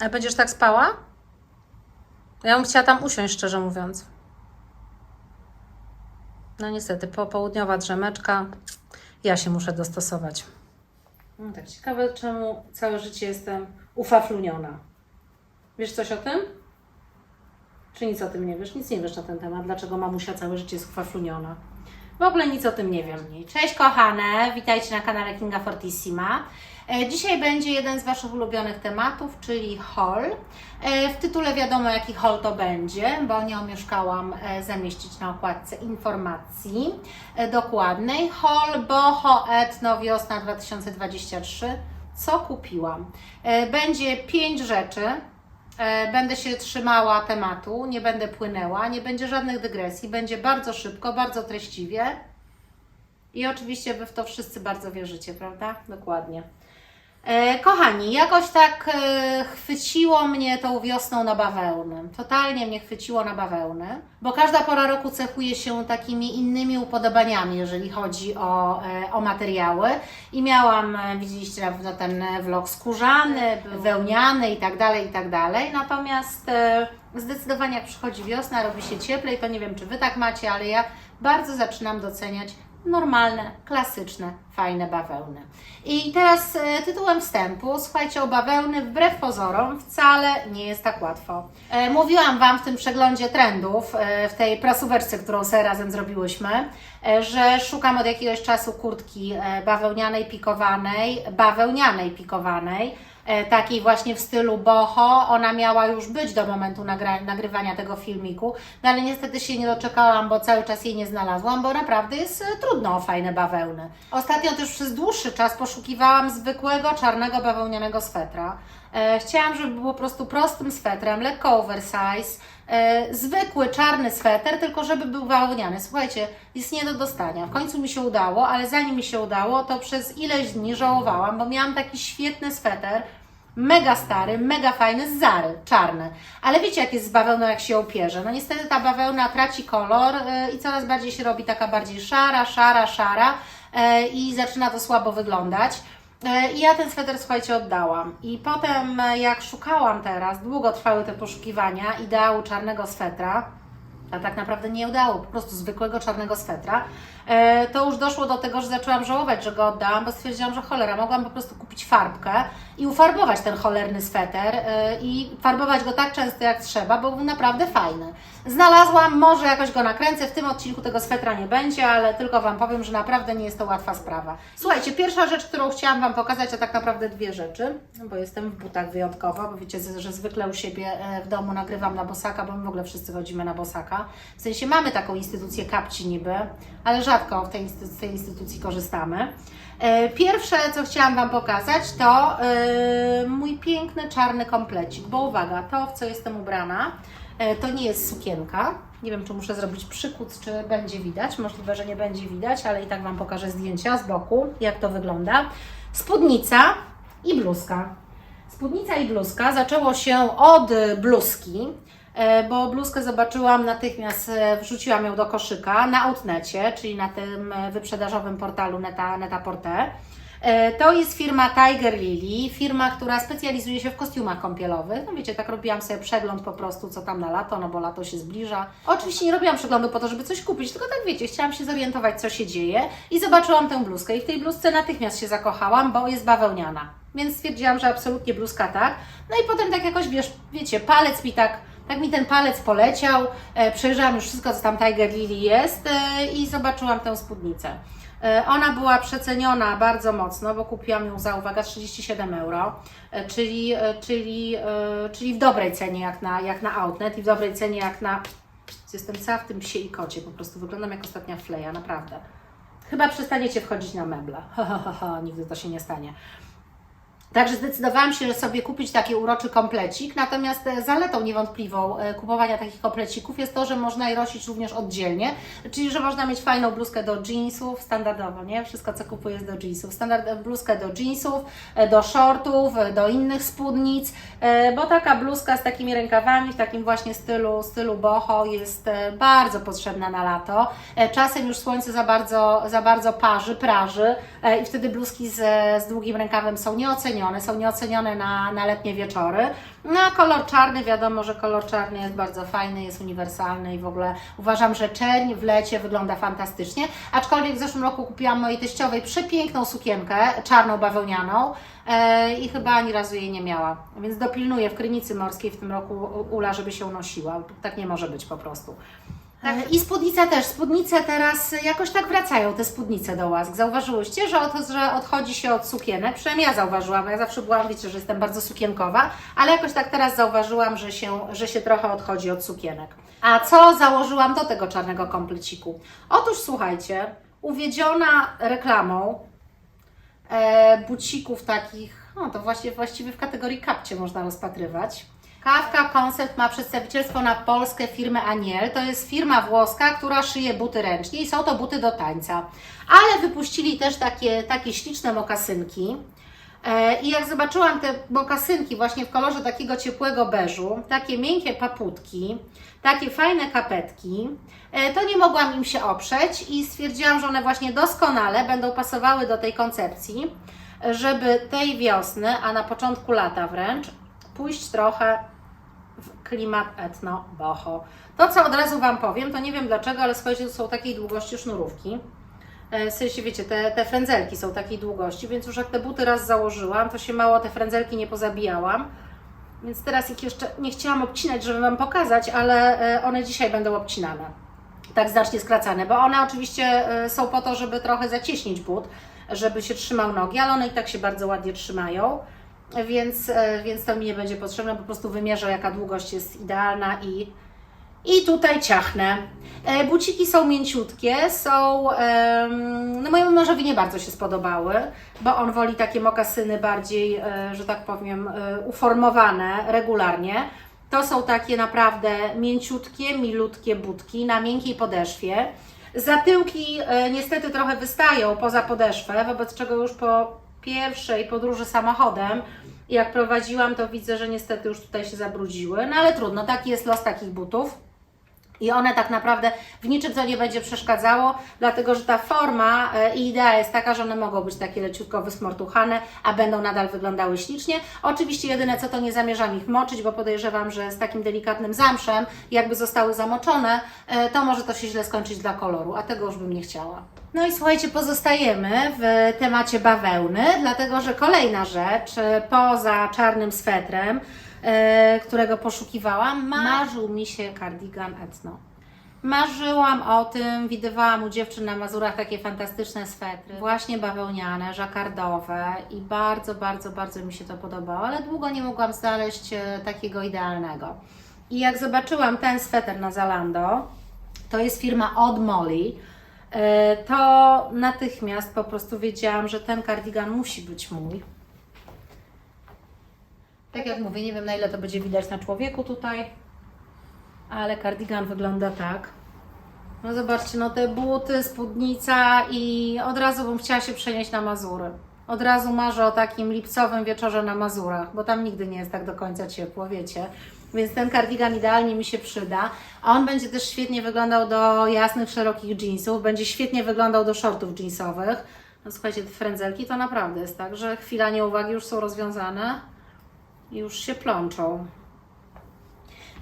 A będziesz tak spała? Ja bym chciała tam usiąść, szczerze mówiąc. No niestety, popołudniowa drzemeczka. Ja się muszę dostosować. No tak, ciekawe, czemu całe życie jestem ufafluniona. Wiesz coś o tym? Czy nic o tym nie wiesz? Nic nie wiesz na ten temat. Dlaczego mamusia całe życie jest ufafluniona? W ogóle nic o tym nie wiem. Cześć kochane, witajcie na kanale Kinga Fortissima. E, Dzisiaj będzie jeden z Waszych ulubionych tematów, czyli haul. E, W tytule wiadomo jaki haul to będzie, bo nie omieszkałam e, zamieścić na okładce informacji dokładnej. Haul Boho Etno Wiosna 2023. Co kupiłam? Będzie pięć rzeczy, Będę się trzymała tematu, nie będę płynęła, nie będzie żadnych dygresji, będzie bardzo szybko, bardzo treściwie. I oczywiście Wy w to wszyscy bardzo wierzycie, prawda? Dokładnie. E, kochani, jakoś tak e, chwyciło mnie tą wiosną na bawełnę. Totalnie mnie chwyciło na bawełnę, bo każda pora roku cechuje się takimi innymi upodobaniami, jeżeli chodzi o, e, o materiały. I miałam, widzieliście na pewno ten vlog skórzany, wełniany i tak dalej, i tak dalej. Natomiast zdecydowanie jak przychodzi wiosna, robi się cieplej, to nie wiem, czy Wy tak macie, ale ja bardzo zaczynam doceniać normalne, klasyczne, fajne bawełny. I teraz e, tytułem wstępu, słuchajcie, o bawełny wbrew pozorom wcale nie jest tak łatwo. E, mówiłam Wam w tym przeglądzie trendów, e, w tej prasóweczce, którą sobie razem zrobiłyśmy, że szukam od jakiegoś czasu kurtki bawełnianej, pikowanej, bawełnianej, pikowanej, takiej właśnie w stylu boho. Ona miała już być do momentu nagrywania tego filmiku, no ale niestety się nie doczekałam, bo cały czas jej nie znalazłam, bo naprawdę jest e, trudno o fajne bawełny. Ostatnio też przez dłuższy czas poszukiwałam zwykłego czarnego bawełnianego swetra. E, chciałam, żeby było po prostu prostym swetrem, lekko oversize, e, zwykły czarny sweter, tylko żeby był bawełniany. Słuchajcie, jest nie do dostania. W końcu mi się udało, ale zanim mi się udało, to przez ileś dni żałowałam, bo miałam taki świetny sweter, mega stary, mega fajny, z Zary, czarny. Ale wiecie, jak jest z bawełną, jak się opierze. No niestety ta bawełna traci kolor yy, i coraz bardziej się robi taka bardziej szara, szara, szara yy, i zaczyna to słabo wyglądać. Yy, I ja ten sweter, słuchajcie, oddałam. I potem, yy, jak szukałam teraz, długo trwały te poszukiwania ideału czarnego swetra, a tak naprawdę nie udało, po prostu zwykłego czarnego swetra, e, to już doszło do tego, że zaczęłam żałować, że go oddałam, bo stwierdziłam, że cholera, mogłam po prostu kupić farbkę i ufarbować ten cholerny sweter e, i farbować go tak często jak trzeba, bo był naprawdę fajny. Znalazłam, może jakoś go nakręcę, w tym odcinku tego swetra nie będzie, ale tylko Wam powiem, że naprawdę nie jest to łatwa sprawa. Słuchajcie, pierwsza rzecz, którą chciałam Wam pokazać, to tak naprawdę dwie rzeczy, bo jestem w butach wyjątkowo, bo wiecie, że zwykle u siebie e, w domu nagrywam na bosaka, bo my w ogóle wszyscy chodzimy na bosaka. W sensie mamy taką instytucję kapci niby, ale rzadko w tej, z tej instytucji korzystamy. E, Pierwsze, co chciałam Wam pokazać, to e, mój piękny czarny komplecik, bo uwaga, to w co jestem ubrana, e, to nie jest sukienka. Nie wiem, czy muszę zrobić przykuc, czy będzie widać. Możliwe, że nie będzie widać, ale i tak Wam pokażę zdjęcia z boku, jak to wygląda. Spódnica i bluzka. Spódnica i bluzka zaczęło się od bluzki, bo bluzkę zobaczyłam natychmiast, e, wrzuciłam ją do koszyka na Outnecie, czyli na tym e, wyprzedażowym portalu Neta. E, To jest firma Tiger Lily, firma, która specjalizuje się w kostiumach kąpielowych. No wiecie, tak robiłam sobie przegląd po prostu, co tam na lato, no bo lato się zbliża. Oczywiście nie robiłam przeglądu po to, żeby coś kupić, tylko tak wiecie, chciałam się zorientować, co się dzieje i zobaczyłam tę bluzkę i w tej bluzce natychmiast się zakochałam, bo jest bawełniana. Więc stwierdziłam, że absolutnie bluzka tak. No i potem tak jakoś, wiesz, wiecie, palec mi tak tak mi ten palec poleciał, e, przejrzałam już wszystko, co tam Tiger Lily jest e, i zobaczyłam tę spódnicę. E, Ona była przeceniona bardzo mocno, bo kupiłam ją za, uwaga, 37 euro, czyli, czyli, czyli w dobrej cenie jak na, jak na Outnet i w dobrej cenie jak na... Jestem cała w tym psie i kocie, po prostu wyglądam jak ostatnia fleja, naprawdę. Chyba przestaniecie wchodzić na meble. Ha, ha, ha, ha, nigdy to się nie stanie. Także zdecydowałam się, że sobie kupić taki uroczy komplecik, natomiast e, zaletą niewątpliwą e, kupowania takich komplecików jest to, że można je nosić również oddzielnie, czyli że można mieć fajną bluzkę do jeansów, standardowo, nie? Wszystko co kupuję jest do jeansów. Standard, e, bluzkę do jeansów, do shortów, do innych spódnic, bo taka bluzka z takimi rękawami w takim właśnie stylu, stylu boho jest bardzo potrzebna na lato. Czasem już słońce za bardzo, za bardzo parzy, praży i wtedy bluzki z, z długim rękawem są nieocenione, nieocenione, są nieocenione na, na letnie wieczory. No a kolor czarny, wiadomo, że kolor czarny jest bardzo fajny, jest uniwersalny i w ogóle uważam, że czerń w lecie wygląda fantastycznie. Aczkolwiek w zeszłym roku kupiłam mojej teściowej przepiękną sukienkę, czarną bawełnianą e, i chyba ani razu jej nie miała. Więc dopilnuję w Krynicy Morskiej w tym roku Ula, żeby się unosiła. Tak nie może być po prostu. E, I spódnice też. Spódnice teraz jakoś tak wracają, te spódnice do łask. Zauważyłyście, że, od, że odchodzi się od sukienek? Przynajmniej ja zauważyłam, ja zawsze byłam, wiecie, że jestem bardzo sukienkowa, ale jakoś tak teraz zauważyłam, że się, że się trochę odchodzi od sukienek. A co założyłam do tego czarnego kompleciku? Otóż słuchajcie, uwiedziona reklamą e, bucików takich, no to właśnie, właściwie w kategorii kapcie można rozpatrywać. Kawka Concept ma przedstawicielstwo na Polskę firmy Aniel. To jest firma włoska, która szyje buty ręcznie i są to buty do tańca. Ale wypuścili też takie, takie śliczne mokasynki. E, I jak zobaczyłam te mokasynki właśnie w kolorze takiego ciepłego beżu, takie miękkie paputki, takie fajne kapetki, e, to nie mogłam im się oprzeć i stwierdziłam, że one właśnie doskonale będą pasowały do tej koncepcji, żeby tej wiosny, a na początku lata wręcz, pójść trochę w klimat etno-boho. To, co od razu Wam powiem, to nie wiem dlaczego, ale słuchajcie, to są takiej długości sznurówki. E, W sensie, wiecie, te, te frędzelki są takiej długości, więc już jak te buty raz założyłam, to się mało te frędzelki nie pozabijałam. Więc teraz ich jeszcze nie chciałam obcinać, żeby Wam pokazać, ale e, one dzisiaj będą obcinane. Tak znacznie skracane, bo one oczywiście e, są po to, żeby trochę zacieśnić but, żeby się trzymał nogi, ale one i tak się bardzo ładnie trzymają. Więc, e, więc to mi nie będzie potrzebne, po prostu wymierzę jaka długość jest idealna i, i tutaj ciachnę. E, Buciki są mięciutkie, są. No mojemu mężowi nie bardzo się spodobały, bo on woli takie mokasyny bardziej, e, że tak powiem, uformowane regularnie. To są takie naprawdę mięciutkie, milutkie budki na miękkiej podeszwie. Zatyłki niestety trochę wystają poza podeszwę, wobec czego już po pierwszej podróży samochodem, jak prowadziłam, to widzę, że niestety już tutaj się zabrudziły. No ale trudno, taki jest los takich butów. I one tak naprawdę w niczym to nie będzie przeszkadzało, dlatego że ta forma e, i idea jest taka, że one mogą być takie leciutko wysmortuchane, a będą nadal wyglądały ślicznie. Oczywiście jedyne co to nie zamierzam ich moczyć, bo podejrzewam, że z takim delikatnym zamszem, jakby zostały zamoczone, e, to może to się źle skończyć dla koloru, a tego już bym nie chciała. No i słuchajcie, pozostajemy w temacie bawełny, dlatego że kolejna rzecz, e, poza czarnym swetrem, którego poszukiwałam, marzył mi się kardigan etno. Marzyłam o tym, widywałam u dziewczyn na Mazurach takie fantastyczne swetry, właśnie bawełniane, żakardowe i bardzo, bardzo, bardzo mi się to podobało, ale długo nie mogłam znaleźć e, takiego idealnego. I jak zobaczyłam ten sweter na Zalando, to jest firma Odd Molly, e, to natychmiast po prostu wiedziałam, że ten kardigan musi być mój. Tak jak mówię, nie wiem na ile to będzie widać na człowieku tutaj, ale kardigan wygląda tak. No zobaczcie, no te buty, spódnica i od razu bym chciała się przenieść na Mazury. Od razu marzę o takim lipcowym wieczorze na Mazurach, bo tam nigdy nie jest tak do końca ciepło, wiecie. Więc ten kardigan idealnie mi się przyda. A on będzie też świetnie wyglądał do jasnych, szerokich jeansów, będzie świetnie wyglądał do shortów jeansowych. No słuchajcie, te frędzelki to naprawdę jest tak, że chwila nieuwagi już są rozwiązane już się plączą.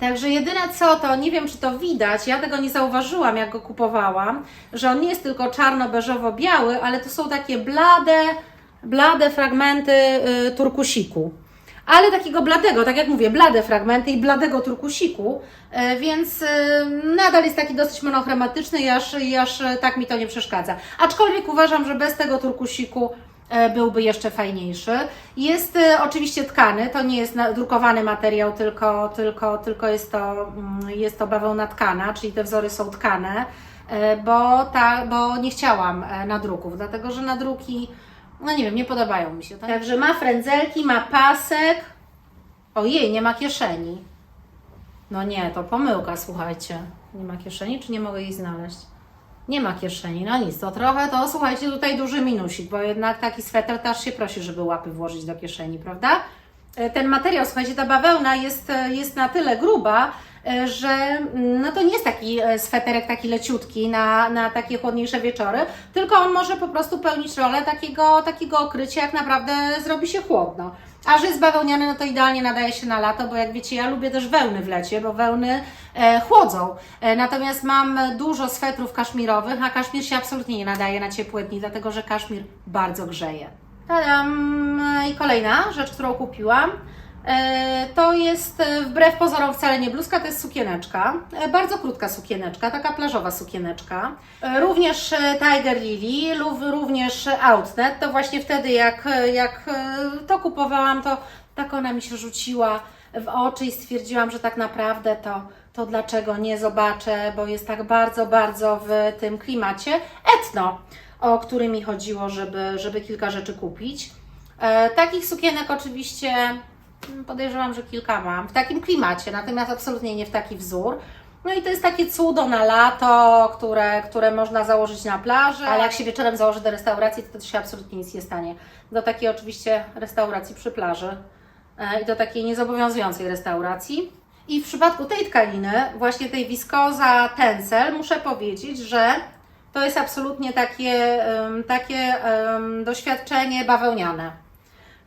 Także jedyne co, to nie wiem czy to widać, ja tego nie zauważyłam jak go kupowałam, że on nie jest tylko czarno-beżowo-biały, ale to są takie blade, blade fragmenty y, turkusiku. Ale takiego bladego, tak jak mówię, blade fragmenty i bladego turkusiku, y, więc y, nadal jest taki dosyć monochromatyczny i aż, i aż tak mi to nie przeszkadza. Aczkolwiek uważam, że bez tego turkusiku byłby jeszcze fajniejszy. Jest e, oczywiście tkany, to nie jest drukowany materiał, tylko, tylko, tylko jest, to, mm, jest to bawełna tkana, czyli te wzory są tkane, e, bo, ta, bo nie chciałam e, nadruków, dlatego że nadruki, no nie wiem, nie podobają mi się. Tak? Także ma frędzelki, ma pasek. Ojej, nie ma kieszeni. No nie, to pomyłka, słuchajcie. Nie ma kieszeni, czy nie mogę jej znaleźć? Nie ma kieszeni, no nic, to trochę, to słuchajcie, tutaj duży minusik, bo jednak taki sweter też się prosi, żeby łapy włożyć do kieszeni, prawda? E, Ten materiał, słuchajcie, ta bawełna jest, e, jest na tyle gruba, że mm, no to nie jest taki e, sweterek taki leciutki na, na takie chłodniejsze wieczory, tylko on może po prostu pełnić rolę takiego, takiego okrycia, jak naprawdę zrobi się chłodno. A że jest bawełniany, no to idealnie nadaje się na lato, bo jak wiecie, ja lubię też wełny w lecie, bo wełny e, chłodzą. E, natomiast mam dużo swetrów kaszmirowych, a kaszmir się absolutnie nie nadaje na ciepłe dni, dlatego że kaszmir bardzo grzeje. Tadam! I kolejna rzecz, którą kupiłam. E, To jest e, wbrew pozorom wcale nie bluzka, to jest sukieneczka. E, Bardzo krótka sukieneczka, taka plażowa sukieneczka. Również Tiger Lily, również Outnet. To właśnie wtedy, jak, jak to kupowałam, to tak ona mi się rzuciła w oczy i stwierdziłam, że tak naprawdę to, to dlaczego nie zobaczę, bo jest tak bardzo, bardzo w tym klimacie etno, o który mi chodziło, żeby, żeby kilka rzeczy kupić. Takich sukienek oczywiście podejrzewam, że kilka mam w takim klimacie, natomiast absolutnie nie w taki wzór. No i to jest takie cudo na lato, które, które można założyć na plaży, ale jak się wieczorem założy do restauracji, to, to się absolutnie nic nie stanie. Do takiej oczywiście restauracji przy plaży e, i do takiej niezobowiązującej restauracji. I w przypadku tej tkaniny, właśnie tej wiskoza tencel, muszę powiedzieć, że to jest absolutnie takie, takie em, doświadczenie bawełniane.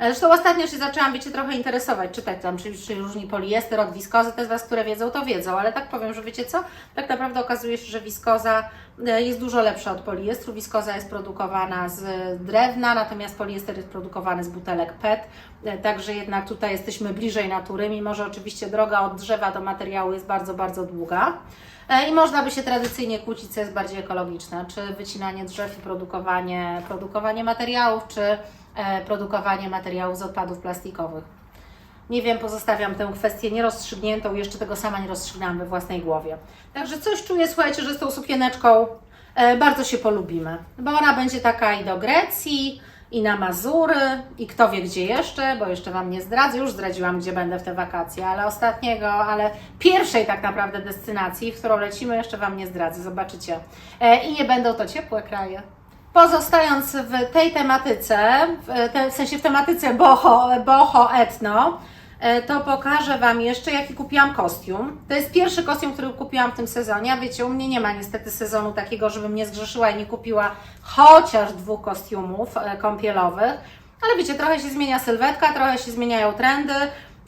Zresztą ostatnio się zaczęłam, wiecie, trochę interesować, czytać tam, czy, czy różni poliester od wiskozy. Te z Was, które wiedzą, to wiedzą, ale tak powiem, że wiecie co? Tak naprawdę okazuje się, że wiskoza e, jest dużo lepsza od poliestru. Wiskoza jest produkowana z drewna, natomiast poliester jest produkowany z butelek PET. E, Także jednak tutaj jesteśmy bliżej natury, mimo że oczywiście droga od drzewa do materiału jest bardzo, bardzo długa. E, I można by się tradycyjnie kłócić, co jest bardziej ekologiczne, czy wycinanie drzew i produkowanie, produkowanie materiałów, czy e, produkowanie materiałów z odpadów plastikowych. Nie wiem, pozostawiam tę kwestię nierozstrzygniętą, jeszcze tego sama nie rozstrzygnęłam we własnej głowie. Także coś czuję, słuchajcie, że z tą sukieneczką bardzo się polubimy, bo ona będzie taka i do Grecji, i na Mazury, i kto wie gdzie jeszcze, bo jeszcze Wam nie zdradzę, już zdradziłam, gdzie będę w te wakacje, ale ostatniego, ale pierwszej tak naprawdę destynacji, w którą lecimy, jeszcze Wam nie zdradzę, zobaczycie. E, I nie będą to ciepłe kraje. Pozostając w tej tematyce, w, te, w sensie w tematyce boho, boho etno, to pokażę Wam jeszcze, jaki kupiłam kostium. To jest pierwszy kostium, który kupiłam w tym sezonie. Wiecie, u mnie nie ma niestety sezonu takiego, żebym nie zgrzeszyła i nie kupiła chociaż dwóch kostiumów e, kąpielowych. Ale wiecie, trochę się zmienia sylwetka, trochę się zmieniają trendy,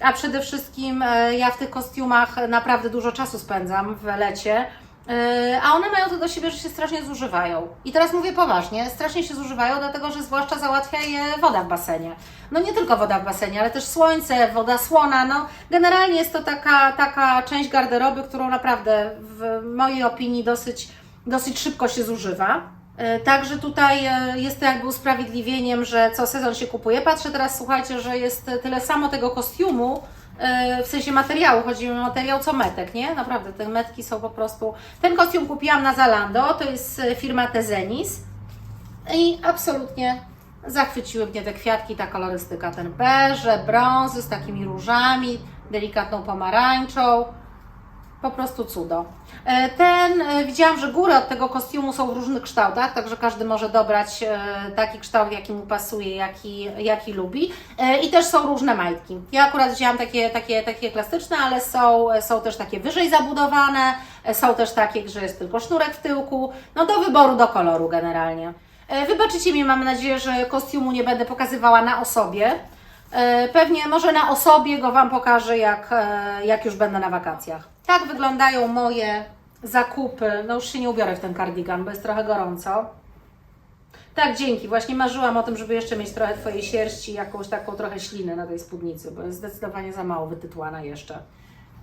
a przede wszystkim e, ja w tych kostiumach naprawdę dużo czasu spędzam w lecie. Yy, A one mają to do siebie, że się strasznie zużywają. I teraz mówię poważnie, strasznie się zużywają, dlatego że zwłaszcza załatwia je woda w basenie. No nie tylko woda w basenie, ale też słońce, woda słona. No, generalnie jest to taka, taka część garderoby, którą naprawdę w mojej opinii dosyć, dosyć szybko się zużywa. Yy, Także tutaj yy, jest to jakby usprawiedliwieniem, że co sezon się kupuje. Patrzę teraz, słuchajcie, że jest tyle samo tego kostiumu, w sensie materiału, chodzi mi o materiał co metek, nie? Naprawdę, te metki są po prostu... Ten kostium kupiłam na Zalando, to jest yy, firma Tezenis i absolutnie zachwyciły mnie te kwiatki, ta kolorystyka, ten beże, brązy z takimi różami, delikatną pomarańczą, po prostu cudo. E, Ten, e, widziałam, że góry od tego kostiumu są w różnych kształtach, także każdy może dobrać e, taki kształt, jaki mu pasuje, jaki, jaki lubi. I też są różne majtki. Ja akurat wzięłam takie, takie, takie klasyczne, ale są, są też takie wyżej zabudowane, są też takie, że jest tylko sznurek w tyłku. No do wyboru, do koloru generalnie. Wybaczycie mi, mam nadzieję, że kostiumu nie będę pokazywała na osobie. Pewnie może na osobie go Wam pokażę, jak, jak już będę na wakacjach. Tak wyglądają moje zakupy. No już się nie ubiorę w ten kardigan, bo jest trochę gorąco. Tak, dzięki. Właśnie marzyłam o tym, żeby jeszcze mieć trochę Twojej sierści, jakąś taką trochę ślinę na tej spódnicy, bo jest zdecydowanie za mało wytytłana jeszcze.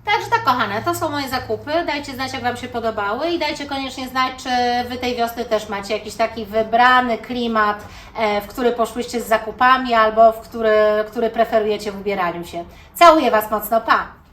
Także tak, kochane, to są moje zakupy. Dajcie znać, jak Wam się podobały i dajcie koniecznie znać, czy Wy tej wiosny też macie jakiś taki wybrany klimat, e, w który poszłyście z zakupami albo w który, który preferujecie w ubieraniu się. Całuję Was mocno, pa!